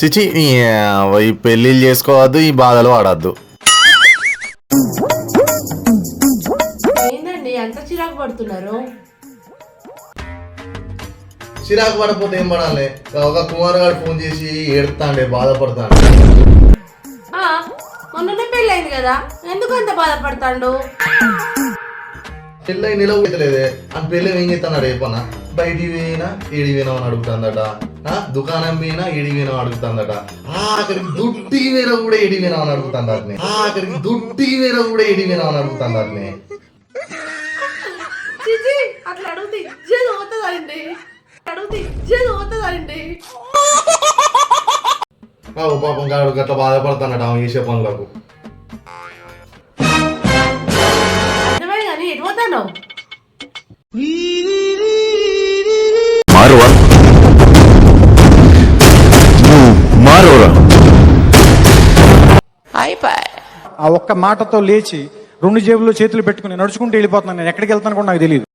చిచి ఈ పెళ్ళిళ్ళు చేసుకోవద్దు ఈ బాధలు పడద్దు. ఏందండి అంత చిరాకు పడుతున్నారు? చిరాకు పడకపోతే ఏం పడాలి? ఒక కుమార్ గారు ఫోన్ చేసి ఏడుతాండే బాధపడతాడు. ఆ, మొన్ననే పెళ్ళైంది కదా ఎందుకు అంత బాధపడతాడు? పెళ్ళి నిలవలేదే అని పెళ్ళి ఏం చేస్తున్నాడు రేపన్నా బయటికి పోయినా ఏడి పోయినా అని అడుగుతుందట. దుకాణం పోయినా అని అడుగుతుందట. ఆఖరికి దుడ్డి వేర కూడా పోయినా అని అడుగుతుంది ఆఖరికి దుడ్డి వేర కూడా పోయినా అని అడుగుతుంది అట్లా పోతుందండి పోతుందండి పాపం గాడు గట్లా బాధపడుతున్నాడు ఆమె చేసే పనులకు. అర్థమై కానీ ఎటు పోతాను ఆ ఒక్క మాటతో లేచి రెండు జేబుల్లో చేతులు పెట్టుకుని నడుచుకుంటూ వెళ్ళిపోతున్నాను. నేను ఎక్కడికి వెళ్తాను కూడా నాకు తెలియదు